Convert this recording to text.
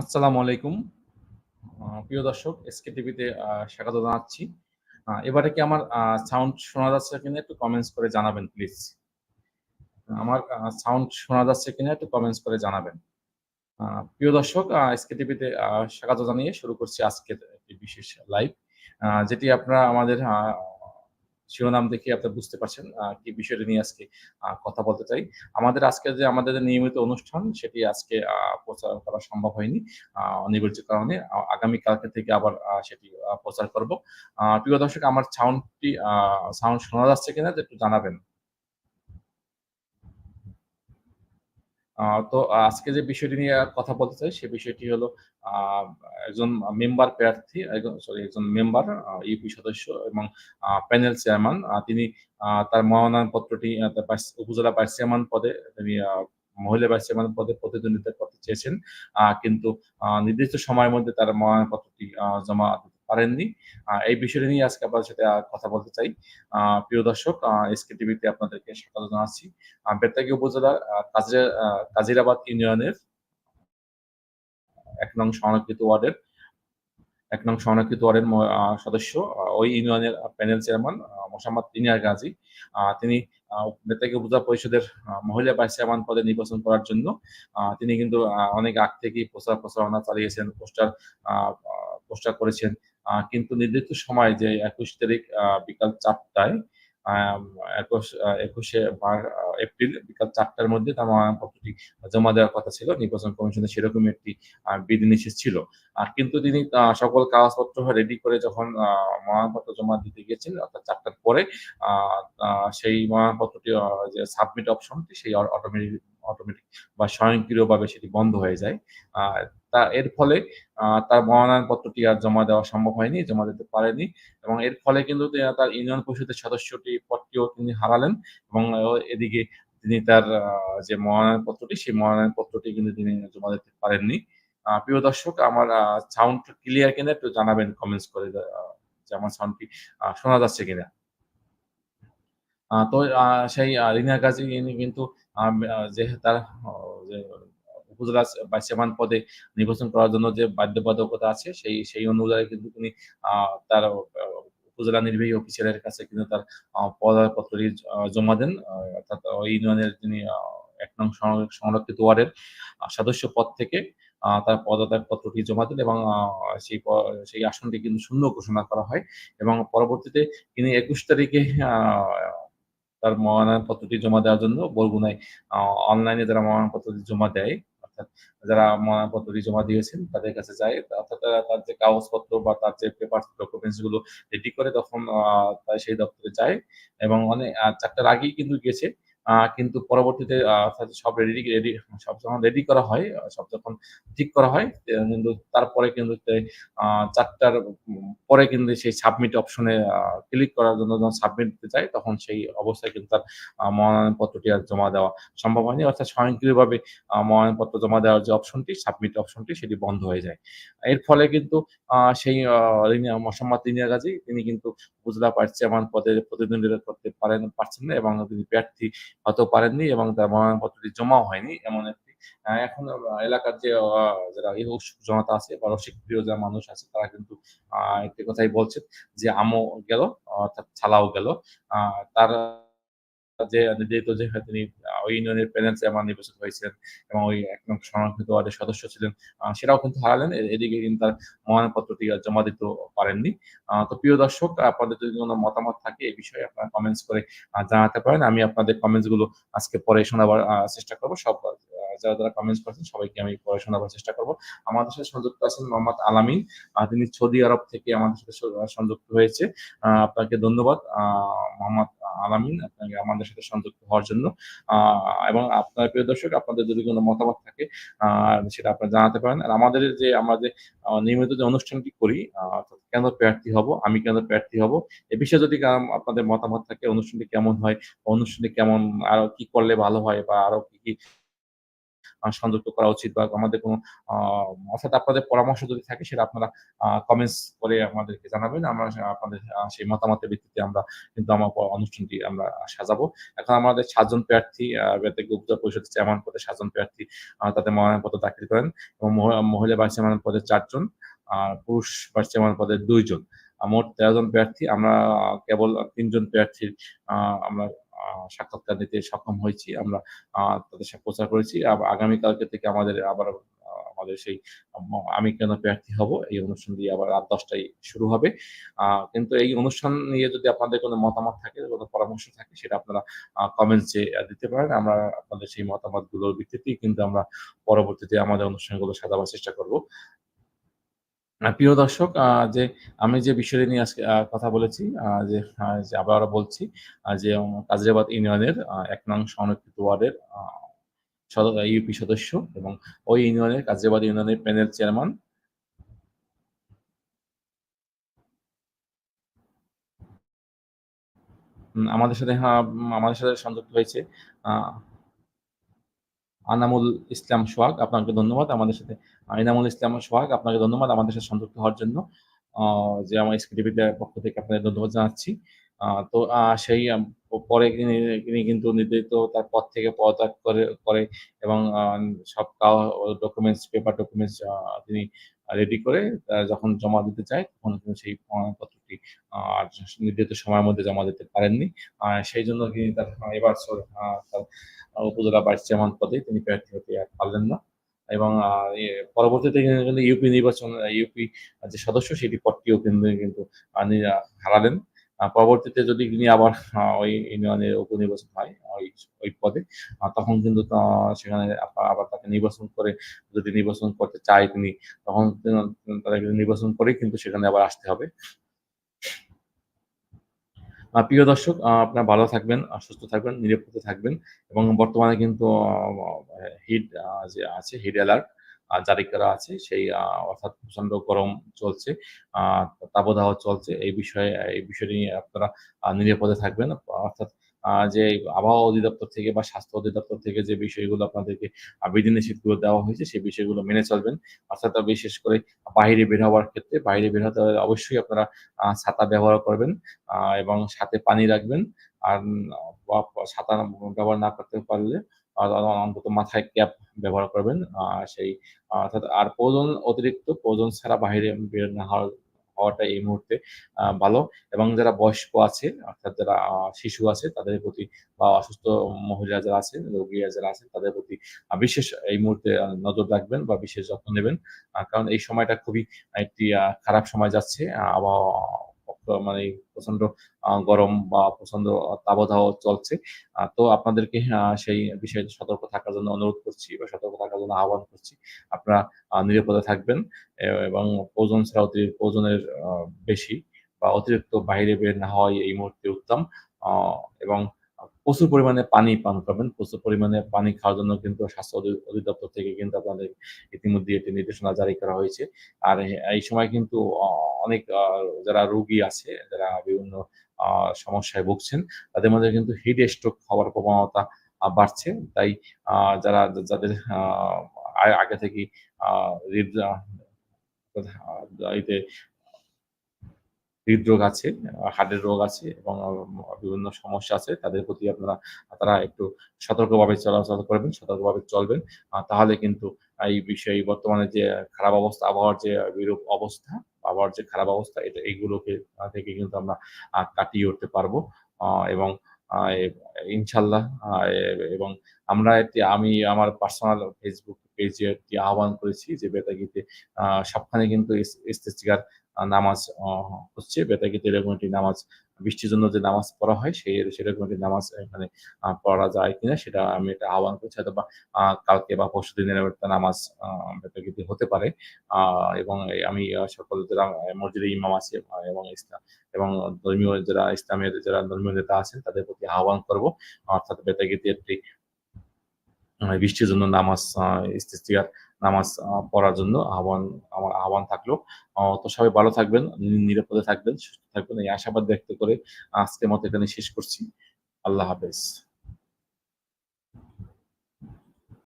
আসসালামু আলাইকুম। প্রিয় দর্শক এসকে টিভিতে স্বাগত জানাচ্ছি। এবারে কি আমার সাউন্ড শোনা যাচ্ছে কিনা একটু কমেন্টস করে জানাবেন প্লিজ। আমার সাউন্ড শোনা যাচ্ছে কিনা একটু কমেন্টস করে জানাবেন। প্রিয় দর্শক এসকে টিভিতে স্বাগত জানিয়ে শুরু করছি আজকের একটি বিশেষ লাইভ। যেটি আপনারা আমাদের শিরোনাম দেখে আপনারা বুঝতে পারছেন কি বিষয়টা নিয়ে আজকে কথা বলতে চাই। আমাদের আজকে যে, আমাদের নিয়মিত অনুষ্ঠান, সেটি আজকে প্রচার করা সম্ভব হয়নি। অনিবার্য কারণে আগামী কালকে থেকে আবার সেটি প্রচার করব। প্রিয় দর্শক, আমার সাউন্ডটি সাউন্ড শোনা যাচ্ছে কিনা, একটু জানাবেন। তো আজকে যে বিষয়টি নিয়ে কথা বলতে চাই, সে বিষয়টি হলো একজন মেম্বার প্রার্থী সরি একজন মেম্বার ইউপি সদস্য এবং প্যানেল চেয়ারম্যান তিনি তার মনোনয়ন পত্রটি আ, তার উপজেলা ভাইস চেয়ারম্যান পদে, তিনি মহিলা ভাইস চেয়ারম্যান পদে প্রতিদ্বন্দ্বিতা করতে চেয়েছেন। কিন্তু নির্দিষ্ট সময়ের মধ্যে তার মনোনয়ন পত্রটি আ, জমা দিতে পারেননি। এই বিষয়টি নিয়ে আজকে আপনাদের সাথে কথা বলতে চাই। প্রিয় দর্শক এসকে টিভিতে আপনাদেরকে স্বাগত জানাচ্ছি। বেতাগী উপজেলার কাজিরা কাজিরাবাদ ইউনিয়নের ১ নং সংরক্ষিত ওয়ার্ডের এক নং সংরক্ষিত ওয়ার্ডের সদস্য ওই ইউনিয়নের প্যানেল চেয়ারম্যান মোসাম্মদ ইনিয়াস গাজী। তিনি বেতাগী উপজেলা পরিষদের মহিলা ভাইস চেয়ারম্যান পদে নির্বাচন করার জন্য তিনি কিন্তু অনেক আগ থেকেই প্রচার প্রচারণা চালিয়েছেন, পোস্টার পোস্টার করেছেন। কিন্তু নির্দিষ্ট সময় যে ২১ তারিখ বিকাল ৪ টায় আম ২১ আ ২১ এ মার এপ্রিল বিকাল ৪ টার মধ্যে তার মনোনয়নপত্রটি জমা দেওয়ার কথা ছিল। নির্বাচন কমিশনের সেরকমই একটি বিধিনিষেধ ছিল। কিন্তু তিনি সকল কাগজপত্র রেডি করে যখন মনোনয়নপত্র জমা দিতে গিয়েছেন অর্থাৎ ৪ টার পরে সেই মনোনয়নপত্রটি যে সাবমিট অপশনটি সেই অটোমেটিক অটোমেটিক বা স্বয়ংক্রিয়ভাবে সেটি বন্ধ হয়ে যায়। তা এর ফলে তার মনোনয়নপত্রটি আর জমা দেওয়া সম্ভব হয়নি, জমা দিতে পারেনি এবং এর ফলে কিন্তু তার ইউনিয়ন পরিষদের সদস্যটি পদটিও তিনি হারালেন এবং এদিকে তিনি তার যে মনোনয়নপত্রটি সেই মনোনয়নপত্রটি কিন্তু তিনি জমা দিতে পারেননি। প্রিয় দর্শক আমার সাউন্ড ক্লিয়ার কিনা একটু জানাবেন কমেন্টস করে যে আমার সাউন্ডটি শোনা যাচ্ছে কিনা? তো সেই রিনা গাজী কিন্তু যে তার উপজেলা ভাইস চেয়ারম্যান পদে নির্বাচন করার জন্য যে বাধ্যবাধকতা আছে সেই সেই অনুযায়ী কিন্তু তিনি তার উপজেলা নির্বাহী অফিসারের কাছে কিন্তু তার পদপত্রটি জমা দেন। অর্থাৎ ইউনিয়নের তিনি ১ নং সংরক্ষিত ওয়ার্ডের সদস্য পদ থেকে তার পদত্যাগ পত্রটি জমা দেন এবং সেই সেই আসনটি কিন্তু শূন্য ঘোষণা করা হয় এবং পরবর্তীতে তিনি ২১ তারিখে তার মনোনয়নপত্রটি জমা দেওয়ার জন্য বরগুনায় অনলাইনে যারা মনোনয়নপত্রটি জমা দেয়, অর্থাৎ যারা মনোনয়নপত্র জমা দিয়েছেন, তাদের কাছে যায়। অর্থাৎ তার যে কাগজপত্র বা তার যে পেপার ডকুমেন্টসগুলো রেডি করে তখন সেই দপ্তরে যায় এবং অনেক চারটার ৪ আগেই কিন্তু গেছে। কিন্তু পরবর্তীতে সব রেডি রেডি সব যখন রেডি করা হয়, সব যখন ঠিক করা হয় কিন্তু তারপরে কিন্তু তে আ ৪ টার উম পরে কিন্তু সেই সাবমিট অপশনে ক্লিক করার জন্য যখন সাবমিট দিতে যায় তখন সেই অবস্থায় কিন্তু তার মনোনয়নপত্রটি আর জমা দেওয়া সম্ভব হয়নি। অর্থাৎ স্বয়ংক্রিয়ভাবে মনোনয়নপত্র জমা দেওয়ার যে অপশনটি, সাবমিট অপশনটি সেটি বন্ধ হয়ে যায়। এর ফলে কিন্তু সেই মোসাম্মদ ইনিয়া গাজী তিনি কিন্তু উপজেলা ভাইস চেয়ারম্যান পদে প্রতিদ্বন্দ্বিতা করতে পারেন পারছেন না এবং তিনি প্রার্থী হতেও পারেননি এবং তার মনোনয়নপত্রটি জমাও হয়নি। এমন একটি এখন এলাকার যে যারা ইউথ জনতা আছে বা রসিকপ্রিয় যারা মানুষ আছে তারা কিন্তু একটি কথাই বলছেন যে, "আমও গেল অর্থাৎ ছালাও গেল।" তার যে যেহেতু যে তিনি ওই ইউনিয়নের প্যানেল চেয়ারম্যান নির্বাচিত হয়েছিলেন এবং ওই ১ নং সংরক্ষিত ওয়ার্ডের সদস্য ছিলেন। সেটাও কিন্তু হারালেন। এদিকে কিন্তু তার মনোনয়নপত্রটি জমা দিতে পারেননি। তো প্রিয় দর্শক আপনাদের যদি কোন মতামত থাকে এই বিষয়ে আপনারা কমেন্টস করে জানাতে পারেন। আমি আপনাদের কমেন্টসগুলো আজকে পরে শোনাবার চেষ্টা করব সব যারা, যারা কমেন্টস করছেন সবাইকে আমি পরে শোনাবার চেষ্টা করব আমাদের সাথে সংযুক্ত আছেন মোহাম্মদ আলামিন। তিনি সৌদি আরব থেকে আমাদের সাথে সংযুক্ত হয়েছে। আপনাকে ধন্যবাদ মোহাম্মদ আলামিন আপনাকে আমাদের সাথে সংযুক্ত হওয়ার জন্য। এবং আপনার প্রিয় দর্শক আপনাদের যদি কোনো মতামত থাকে সেটা আপনারা জানাতে পারেন। আর আমাদের যে আমরা যে নিয়মিত যে অনুষ্ঠানটি করি কেন প্রার্থী হব, আমি কেন প্রার্থী হব? এ বিষয়ে যদি আপনাদের মতামত থাকে অনুষ্ঠানটি কেমন হয়, অনুষ্ঠানটি কেমন আরও কি করলে ভালো হয় বা আরও কি, কি সংযুক্ত করা উচিত বা আমাদের কোনো অর্থাৎ আপনাদের পরামর্শ যদি থাকে সেটা আপনারা কমেন্টস করে আমাদেরকে জানাবেন। আমরা আপনাদের সেই মতামতের ভিত্তিতে আমরা কিন্তু আমার অনুষ্ঠানটি আমরা সাজাবো। এখন আমাদের সাতজন প্রার্থী বেতাগী উপজেলা পরিষদের চেয়ারম্যান পদে সাতজন প্রার্থী তাদের মনোনয়নপত্র দাখিল করেন এবং মহিলা ভাইস চেয়ারম্যান পদে চারজন আর পুরুষ ভাইস চেয়ারম্যান পদে দুইজন। মোট তেরো জন প্রার্থী। আমরা কেবল তিনজন প্রার্থীর আমরা সাক্ষাৎকার নিতে সক্ষম হয়েছি। আমরা তাদের সাথে প্রচার করেছি। আগামীকালকে থেকে আমাদের আবার আমাদের সেই আমি কেন প্রার্থী হব? এই অনুষ্ঠান দিয়ে আবার রাত দশটায় শুরু হবে। কিন্তু এই অনুষ্ঠান নিয়ে যদি আপনাদের কোনো মতামত থাকে, কোনো পরামর্শ থাকে, সেটা আপনারা কমেন্টসে দিতে পারেন। আমরা আপনাদের সেই মতামতগুলোর ভিত্তিতেই কিন্তু আমরা পরবর্তীতে আমাদের অনুষ্ঠানগুলো সাজাবার চেষ্টা করব। প্রিয় দর্শক যে আমি যে বিষয়টি নিয়ে আজকে কথা বলেছি যে আবার বলছি যে কাজরাবাদ ইউনিয়নের এক নং সংরক্ষিত ওয়ার্ডের ইউপি সদস্য এবং ওই ইউনিয়নের, কাজরাবাদ ইউনিয়নের প্যানেল চেয়ারম্যান। আমাদের সাথে হ্যাঁ আমাদের সাথে সংযুক্ত হয়েছে আনামুল ইসলাম সোহাগ। আপনাকে ধন্যবাদ। আমাদের সাথে ইনামুল ইসলাম সোহাগ, আপনাকে ধন্যবাদ আমাদের সাথে সংযুক্ত হওয়ার জন্য। যে আমার এসকেটিভিতে পক্ষ থেকে আপনাদের ধন্যবাদ জানাচ্ছি। তো সেই পরে তিনি কিন্তু নির্ধারিত তার পদ থেকে পদত্যাগ করে করে এবং সব ডকুমেন্টস পেপার ডকুমেন্টস তিনি রেডি করে যখন জমা দিতে চায়, তখন কিন্তু সেই প্রমাণপত্রটি নির্ধারিত সময়ের মধ্যে জমা দিতে পারেননি। সেই জন্য তিনি তার, এবার উপজেলা ভাইস চেয়ারম্যান পদে তিনি প্রার্থী হতে পারলেন না। এবং পরবর্তীতে কিন্তু ইউপি নির্বাচন ইউপি যে সদস্য সেটি পদটিও কিন্তু কিন্তু হারালেন। পরবর্তীতে যদি তিনি আবার ওই ইউনিয়নের উপনির্বাচন হয়, ওই ওই পদে তখন কিন্তু সেখানে আবার তাকে নির্বাচন করে, যদি নির্বাচন করতে চায় তিনি, তখন তাদেরকে নির্বাচন করে কিন্তু সেখানে আবার আসতে হবে। প্রিয় দর্শক আপনারা ভালো থাকবেন সুস্থ থাকবেন, নিরাপদে থাকবেন এবং বর্তমানে কিন্তু হিট যে আছে হিট অ্যালার্ট জারি করা আছে, সেই অর্থাৎ প্রচণ্ড গরম চলছে তাপদাহ চলছে, এই বিষয়ে, এই বিষয়টি আপনারা নিরাপদে থাকবেন, অর্থাৎ যে আবহাওয়া অধিদপ্তর থেকে বা স্বাস্থ্য অধিদপ্তর থেকে যে বিষয়গুলো আপনাদেরকে বিধিনিষেধগুলো দেওয়া হয়েছে, সেই বিষয়গুলো মেনে চলবেন। অর্থাৎ বিশেষ করে বাইরে বের হওয়ার ক্ষেত্রে বাইরে বের হতে অবশ্যই আপনারা ছাতা ব্যবহার করবেন এবং সাথে পানি রাখবেন। আর ছাতা ব্যবহার না করতে পারলে অন্তত মাথায় ক্যাপ ব্যবহার করবেন সেই অর্থাৎ আর প্রয়োজন অতিরিক্ত প্রয়োজন ছাড়া বাইরে বের না হওয়ার হওয়াটা এই মুহূর্তে ভালো। এবং যারা বয়স্ক আছে, অর্থাৎ যারা শিশু আছে, তাদের প্রতি বা অসুস্থ মহিলা যারা আছে, রোগীরা যারা আছেন তাদের প্রতি বিশেষ এই মুহূর্তে নজর রাখবেন বা বিশেষ যত্ন নেবেন। কারণ এই সময়টা খুবই একটি খারাপ সময় যাচ্ছে আবহাওয়া মানে প্রচণ্ড গরম বা প্রচণ্ড তাবদাহ চলছে। তো আপনাদেরকে সেই বিষয়ে সতর্ক থাকার জন্য অনুরোধ করছি বা সতর্ক থাকার জন্য আহ্বান করছি। আপনারা নিরাপদে থাকবেন এবং ওজন ছাড়া অতিরিক্ত, ওজনের বেশি বা অতিরিক্ত বাইরে বের না হওয়াই এই মুহূর্তে উত্তম। এবং প্রচুর পরিমাণে পানি পান করবেন, প্রচুর পরিমাণে পানি খাওয়ার জন্য কিন্তু স্বাস্থ্য অধিদপ্তর থেকে কিন্তু আপনাদের ইতিমধ্যে একটি নির্দেশনা জারি করা হয়েছে। আর এই সময় কিন্তু অনেক যারা রোগী আছে, যারা বিভিন্ন সমস্যায় ভুগছেন, তাদের মধ্যে কিন্তু হিট স্ট্রোক হওয়ার প্রবণতা বাড়ছে। তাই যারা যাদের আগে থেকে হৃদরোগ আছে হার্টের রোগ আছে এবং বিভিন্ন সমস্যা আছে, তাদের প্রতি আপনারা, তারা একটু সতর্কভাবে চলাচল করবেন, সতর্কভাবে চলবেন। তাহলে কিন্তু এই বিষয়ে বর্তমানে যে খারাপ অবস্থা, আবহাওয়ার যে বিরূপ অবস্থা, আবহাওয়ার যে খারাপ অবস্থা, এটা এইগুলোকে থেকে কিন্তু আমরা কাটিয়ে উঠতে পারব। এবং ইনশাল্লাহ এবং আমরা একটি, আমি আমার পার্সোনাল ফেসবুক পেজে একটি আহ্বান করেছি যে বেতাগিতে সবখানে কিন্তু ইস্তেস্তিকার নামাজ হচ্ছে বেতাগিতে এরকম একটি নামাজ, বৃষ্টির জন্য যে নামাজ পড়া হয়, সেই, সেরকম একটি নামাজ এখানে পড়া যায় কিনা, সেটা আমি এটা আহ্বান করছি হয়তো বা কালকে বা পরশু দিনের একটা নামাজ বেতাগিতে হতে পারে। এবং আমি সকল যারা মসজিদে ইমাম আছে এবং ইসলাম এবং ধর্মীয় যারা, ইসলামের যারা ধর্মীয় নেতা আছেন তাদের প্রতি আহ্বান করব। অর্থাৎ বেতাগিতে একটি বৃষ্টির জন্য নামাজ ইস্তিস্তিয়ার নামাজ পড়ার জন্য আহ্বান, আমার আহ্বান থাকল। তো সবাই ভালো থাকবেন নিরাপদে থাকবেন, সুস্থ থাকবেন। এই আশাবাদ ব্যক্ত করে আজকের মতো এখানে শেষ করছি। আল্লাহ হাফেজ।